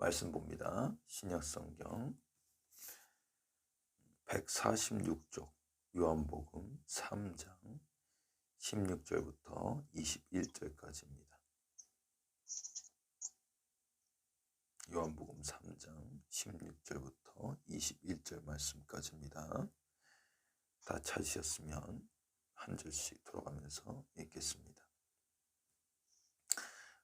말씀 봅니다. 신약성경 146쪽 요한복음 3장 16절부터 21절까지입니다. 요한복음 3장 16절부터 21절 말씀까지입니다. 다 찾으셨으면 한 절씩 돌아가면서 읽겠습니다.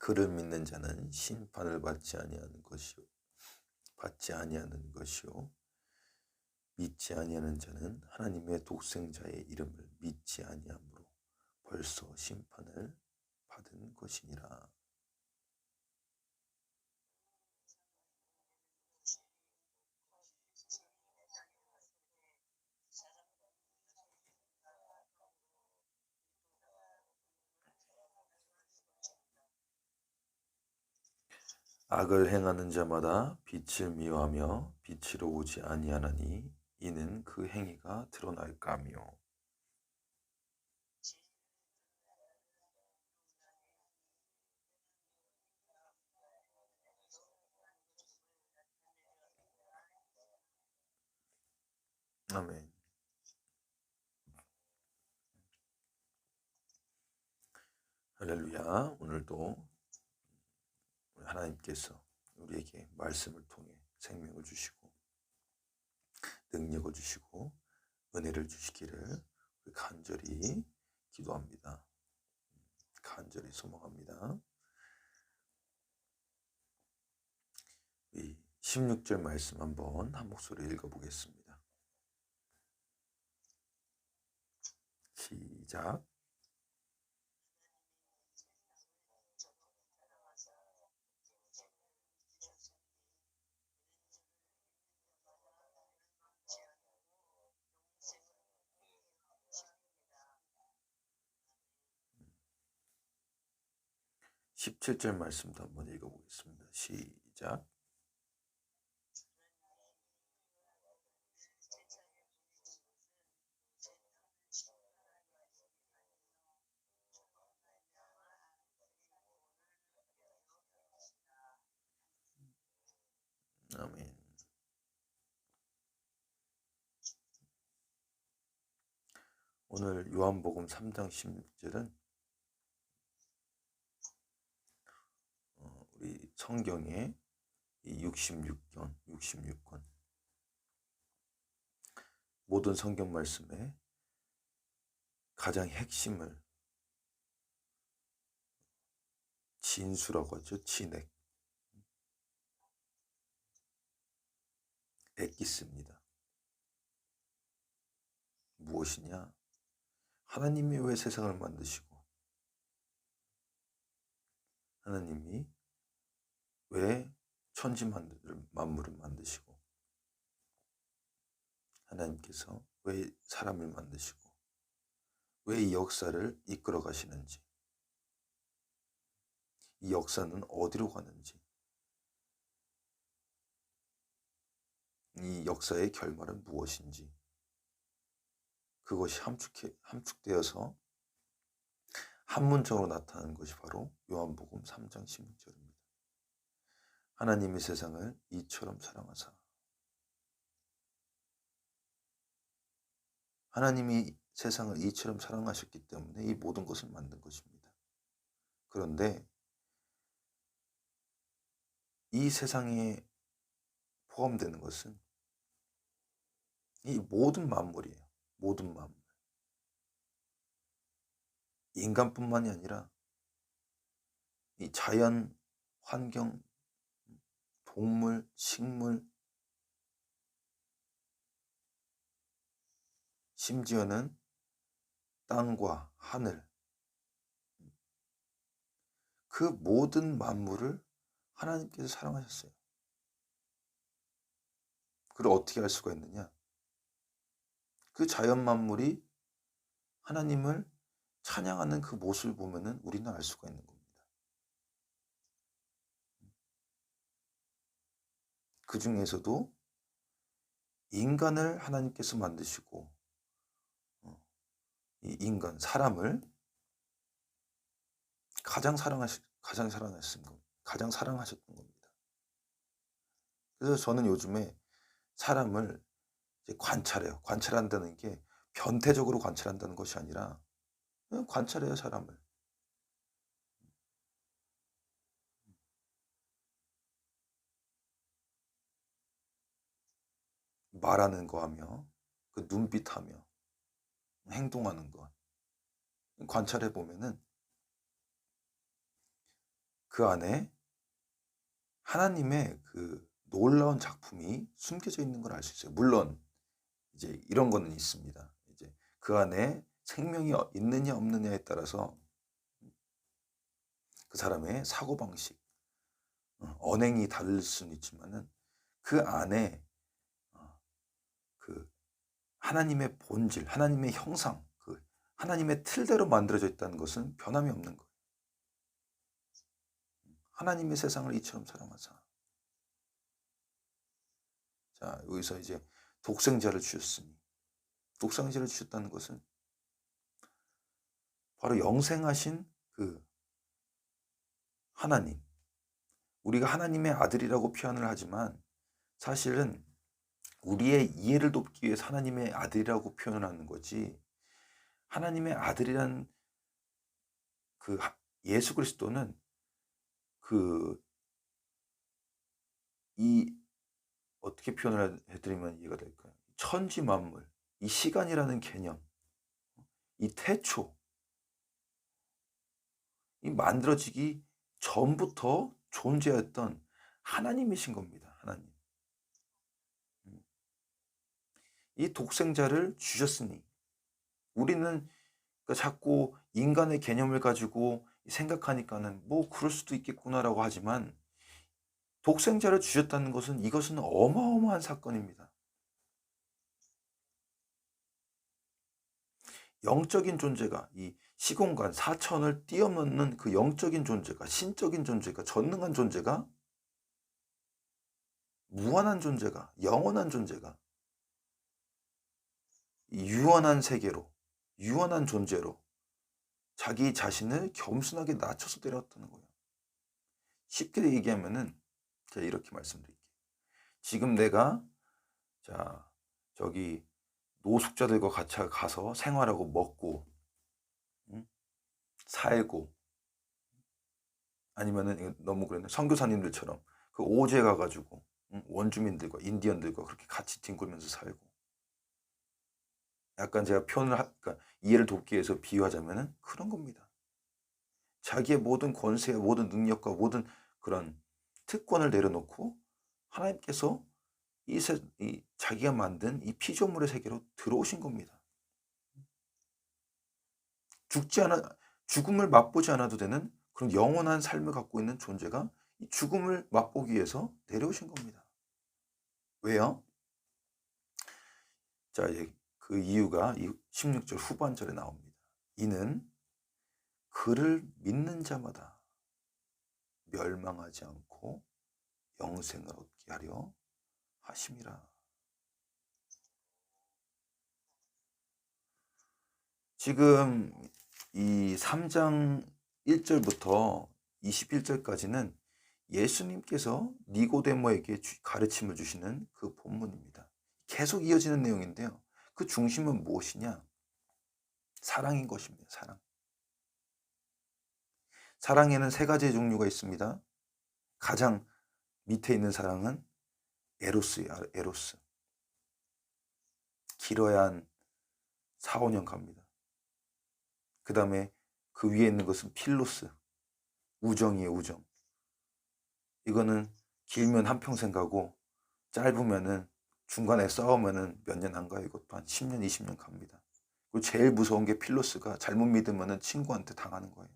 그를 믿는 자는 심판을 받지 아니하는 것이요 받지 아니하는 것이요 믿지 아니하는 자는 하나님의 독생자의 이름을 믿지 아니하므로 벌써 심판을 받은 것이니라. 악을 행하는 자마다 빛을 미워하며 빛으로 오지 아니하나니 이는 그 행위가 드러날까며 아멘. 할렐루야. 오늘도 하나님께서 우리에게 말씀을 통해 생명을 주시고 능력을 주시고 은혜를 주시기를 간절히 기도합니다. 간절히 소망합니다. 이 16절 말씀 한번 한 목소리 읽어보겠습니다. 시작. 17절 말씀도 한번 읽어보겠습니다. 시작. 아멘. 오늘 요한복음 3장 16절은 우리 성경의 이 66권, 66권 모든 성경 말씀에 가장 핵심을 진수라고 하죠. 진액. 엑기스입니다. 무엇이냐? 하나님이 왜 세상을 만드시고 하나님이 왜 천지 만물을 만드시고? 하나님께서 왜 사람을 만드시고? 왜 이 역사를 이끌어 가시는지? 이 역사는 어디로 가는지? 이 역사의 결말은 무엇인지? 그것이 함축해, 함축되어서 한문적으로 나타나는 것이 바로 요한복음 3장 16절입니다. 하나님이 세상을 이처럼 사랑하사 하나님이 세상을 이처럼 사랑하셨기 때문에 이 모든 것을 만든 것입니다. 그런데 이 세상에 포함되는 것은 이 모든 만물이에요. 모든 만물. 인간뿐만이 아니라 이 자연 환경 동물, 식물, 심지어는 땅과 하늘, 그 모든 만물을 하나님께서 사랑하셨어요. 그걸 어떻게 알 수가 있느냐? 그 자연 만물이 하나님을 찬양하는 그 모습을 보면은 우리는 알 수가 있는 겁니다. 그 중에서도 인간을 하나님께서 만드시고 어, 이 인간 사람을 가장 사랑하시 가장 사랑하신 것 가장 사랑하셨던 겁니다. 그래서 저는 요즘에 사람을 관찰해요. 관찰한다는 게 변태적으로 관찰한다는 것이 아니라 관찰해요 사람을. 말하는 거 하며 그 눈빛 하며 행동하는 것 관찰해 보면은 그 안에 하나님의 그 놀라운 작품이 숨겨져 있는 걸 알 수 있어요. 물론 이제 이런 거는 있습니다. 이제 그 안에 생명이 어- 있느냐 없느냐에 따라서 그 사람의 사고 방식, 어, 언행이 다를 수는 있지만은 그 안에 하나님의 본질, 하나님의 형상, 그 하나님의 틀대로 만들어져 있다는 것은 변함이 없는 거예요. 하나님의 세상을 이처럼 사랑하사. 자, 여기서 이제 독생자를 주셨으니 독생자를 주셨다는 것은 바로 영생하신 그 하나님. 우리가 하나님의 아들이라고 표현을 하지만 사실은 우리의 이해를 돕기 위해서 하나님의 아들이라고 표현을 하는 거지. 하나님의 아들이란 그 하- 예수 그리스도는 그 이 어떻게 표현을 해드리면 이해가 될까요? 천지 만물, 이 시간이라는 개념, 이 태초, 이 만들어지기 전부터 존재했던 하나님이신 겁니다. 하나님. 음. 이 독생자를 주셨으니 우리는 그러니까 자꾸 인간의 개념을 가지고 생각하니까는 뭐 그럴 수도 있겠구나라고 하지만 독생자를 주셨다는 것은 이것은 어마어마한 사건입니다. 영적인 존재가 이 시공간 사천을 뛰어넘는 그 영적인 존재가 신적인 존재가 전능한 존재가 무한한 존재가 영원한 존재가 이 유한한 세계로 유한한 존재로 자기 자신을 겸손하게 낮춰서 데려왔다는 거예요. 쉽게 얘기하면은 제가 이렇게 말씀드릴게요. 지금 내가 자 저기 노숙자들과 같이 가서 생활하고 먹고 응? 살고 아니면은 너무 그랬네 선교사님들처럼 그 오제 가가지고 응? 원주민들과 인디언들과 그렇게 같이 뒹굴면서 살고 약간 제가 표현을 하, 그러니까 이해를 돕기 위해서 비유하자면은 그런 겁니다. 자기의 모든 권세, 모든 능력과 모든 그런 특권을 내려놓고 하나님께서 이, 세, 이 자기가 만든 이 피조물의 세계로 들어오신 겁니다. 죽지 않아 죽음을 맛보지 않아도 되는 그런 영원한 삶을 갖고 있는 존재가 이 죽음을 맛보기 위해서 내려오신 겁니다. 왜요? 자, 이제 그 이유가 이 16절 후반절에 나옵니다. 이는 그를 믿는 자마다 멸망하지 않고 영생을 얻게 하려 하심이라. 지금 이 3장 1절부터 21절까지는 예수님께서 니고데모에게 주- 가르침을 주시는 그 본문입니다. 계속 이어지는 내용인데요. 그 중심은 무엇이냐? 사랑인 것입니다. 사랑. 사랑에는 세 가지의 종류가 있습니다. 가장 밑에 있는 사랑은 에로스예요. 에로스. 길어야 한 4, 5년 갑니다. 그 다음에 그 위에 있는 것은 필로스. 우정이에요, 우정. 이거는 길면 한평생 가고 짧으면은 중간에 싸우면은 몇 년 안 가요. 이것도 한 10년, 20년 갑니다. 그리고 제일 무서운 게 필로스가 잘못 믿으면은 친구한테 당하는 거예요.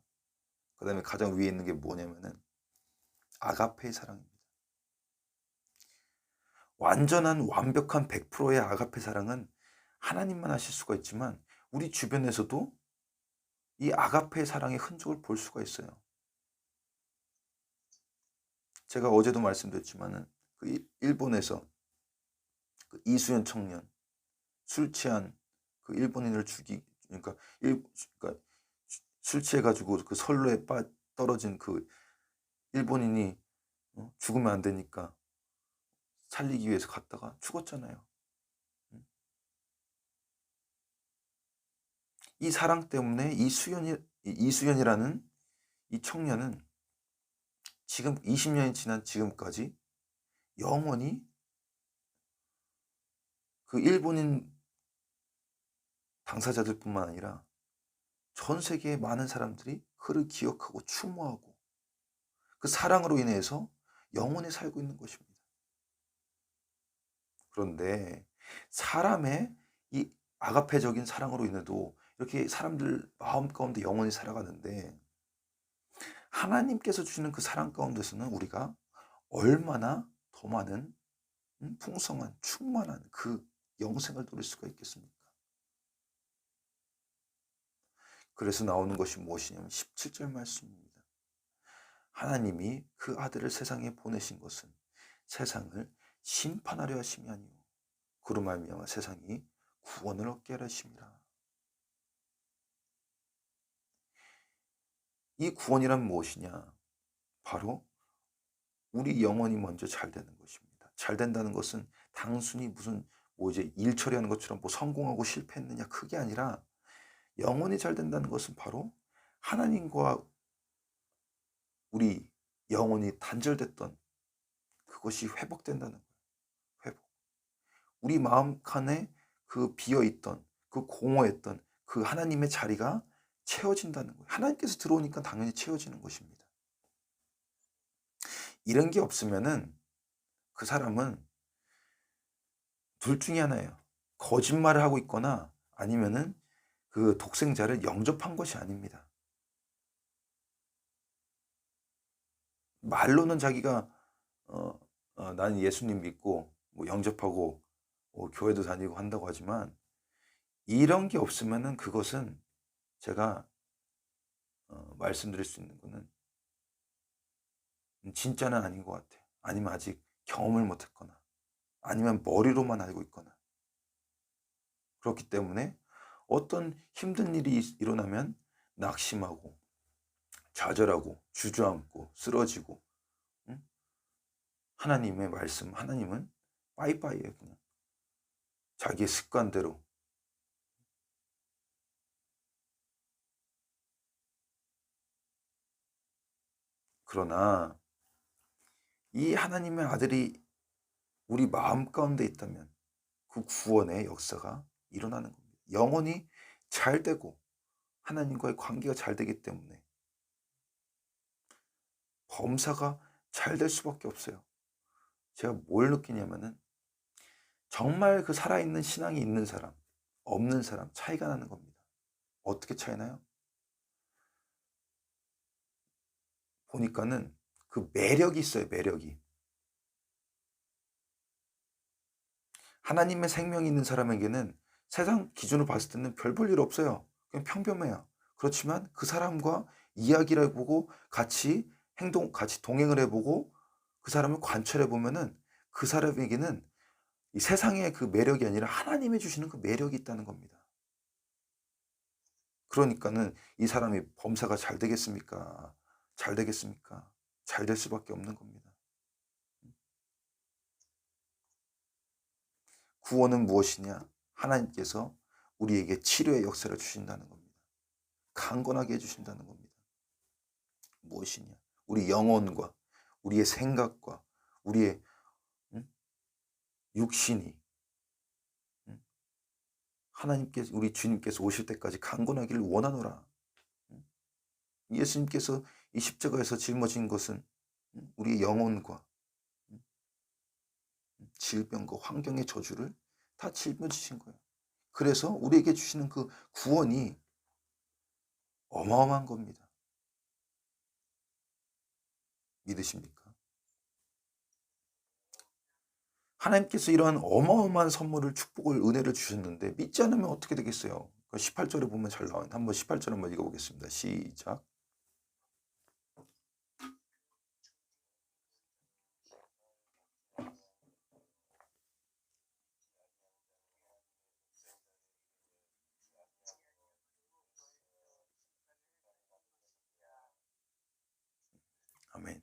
그 다음에 가장 위에 있는 게 뭐냐면은 아가페의 사랑입니다. 완전한 완벽한 100%의 아가페 사랑은 하나님만 하실 수가 있지만 우리 주변에서도 이 아가페 사랑의 흔적을 볼 수가 있어요. 제가 어제도 말씀드렸지만은 그 일본에서 그 이수연 청년 술 취한 그 일본인을 죽이 그러니까 일 그러니까 술 취해 가지고 그 선로에 빠 떨어진 그 일본인이 어? 죽으면 안 되니까 살리기 위해서 갔다가 죽었잖아요. 이 사랑 때문에 이수연이 이수연이라는 이 청년은 지금 20년이 지난 지금까지 영원히 그 일본인 당사자들뿐만 아니라 전 세계의 많은 사람들이 그를 기억하고 추모하고 그 사랑으로 인해서 영원히 살고 있는 것입니다. 그런데 사람의 이 아가페적인 사랑으로 인해도 이렇게 사람들 마음 가운데 영원히 살아가는데 하나님께서 주시는 그 사랑 가운데서는 우리가 얼마나 더 많은 음, 풍성한 충만한 그 영생을 누릴 수가 있겠습니까? 그래서 나오는 것이 무엇이냐면 17절 말씀입니다. 하나님이 그 아들을 세상에 보내신 것은 세상을 심판하려 하심이 아니요 그로 말미암아 세상이 구원을 얻게 하려 하심이라. 이 구원이란 무엇이냐? 바로 우리 영혼이 먼저 잘 되는 것입니다. 잘 된다는 것은 단순히 무슨 뭐 이제 일 처리하는 것처럼 뭐 성공하고 실패했느냐 그게 아니라 영혼이 잘 된다는 것은 바로 하나님과 우리 영혼이 단절됐던 그것이 회복된다는 거예요. 회복. 우리 마음 칸에 그 비어 있던 그 공허했던 그 하나님의 자리가 채워진다는 거예요. 하나님께서 들어오니까 당연히 채워지는 것입니다. 이런 게 없으면은 그 사람은 둘 중에 하나예요. 거짓말을 하고 있거나 아니면은 그 독생자를 영접한 것이 아닙니다. 말로는 자기가 어, 어, 나는 예수님 믿고 뭐 영접하고 뭐 교회도 다니고 한다고 하지만 이런 게 없으면은 그것은 제가 어, 말씀드릴 수 있는 거는 진짜는 아닌 것 같아요. 아니면 아직 경험을 못했거나 아니면 머리로만 알고 있거나. 그렇기 때문에 어떤 힘든 일이 일어나면 낙심하고 좌절하고 주저앉고 쓰러지고 응? 하나님의 말씀 하나님은 빠이빠이예요 그냥. 자기의 습관대로. 그러나 이 하나님의 아들이 우리 마음 가운데 있다면 그 구원의 역사가 일어나는 겁니다. 영원히 잘 되고 하나님과의 관계가 잘 되기 때문에 범사가 잘 될 수밖에 없어요. 제가 뭘 느끼냐면은 정말 그 살아있는 신앙이 있는 사람, 없는 사람 차이가 나는 겁니다. 어떻게 차이나요? 보니까는 그 매력이 있어요, 매력이. 하나님의 생명이 있는 사람에게는 세상 기준으로 봤을 때는 별 볼 일 없어요. 그냥 평범해요. 그렇지만 그 사람과 이야기를 해보고 같이 행동, 같이 동행을 해보고 그 사람을 관찰해 보면은 그 사람에게는 이 세상의 그 매력이 아니라 하나님이 주시는 그 매력이 있다는 겁니다. 그러니까는 이 사람이 범사가 잘 되겠습니까? 잘 되겠습니까? 잘 될 수밖에 없는 겁니다. 구원은 무엇이냐? 하나님께서 우리에게 치료의 역사를 주신다는 겁니다. 강건하게 해주신다는 겁니다. 무엇이냐? 우리 영혼과 우리의 생각과 우리의 응? 육신이 응? 하나님께서 우리 주님께서 오실 때까지 강건하기를 원하노라. 응? 예수님께서 이 십자가에서 짊어진 것은 우리의 영혼과 질병과 환경의 저주를 다 짊어지신 거예요. 그래서 우리에게 주시는 그 구원이 어마어마한 겁니다. 믿으십니까? 하나님께서 이러한 어마어마한 선물을 축복을 은혜를 주셨는데 믿지 않으면 어떻게 되겠어요? 18절에 보면 잘 나와요. 한번 18절 한번 읽어보겠습니다. 시작. 아멘.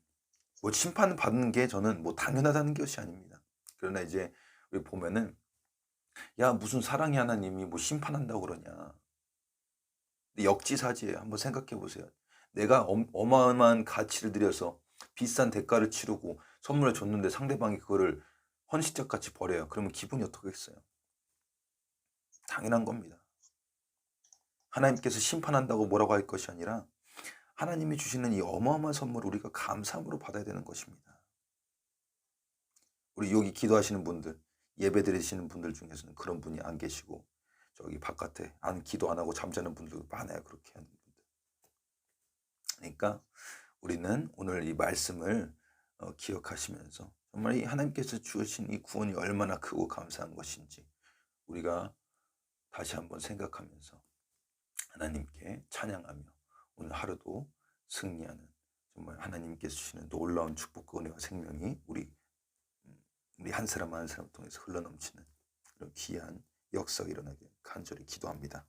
뭐 심판 받는 게 저는 뭐 당연하다는 것이 아닙니다. 그러나 이제 우리 보면은 야 무슨 사랑의 하나님이 뭐 심판한다고 그러냐. 근데 역지사지예요. 한번 생각해 보세요. 내가 엄- 어마어마한 가치를 들여서 비싼 대가를 치르고 선물을 줬는데 상대방이 그거를 헌신적 같이 버려요. 그러면 기분이 어떻겠어요? 당연한 겁니다. 하나님께서 심판한다고 뭐라고 할 것이 아니라 하나님이 주시는 이 어마어마한 선물을 우리가 감사함으로 받아야 되는 것입니다. 우리 여기 기도하시는 분들, 예배 드리시는 분들 중에서는 그런 분이 안 계시고 저기 바깥에 안 기도 안 하고 잠자는 분들도 많아요. 그렇게 하는 분들. 그러니까 우리는 오늘 이 말씀을 어, 기억하시면서 정말 이 하나님께서 주신 이 구원이 얼마나 크고 감사한 것인지 우리가 다시 한번 생각하면서 하나님께 찬양하며 오늘 하루도 승리하는 정말 하나님께서 주시는 놀라운 축복과 은혜와 생명이 우리 음, 우리 한 사람 한 사람 통해서 흘러넘치는 그런 귀한 역사가 일어나길 간절히 기도합니다.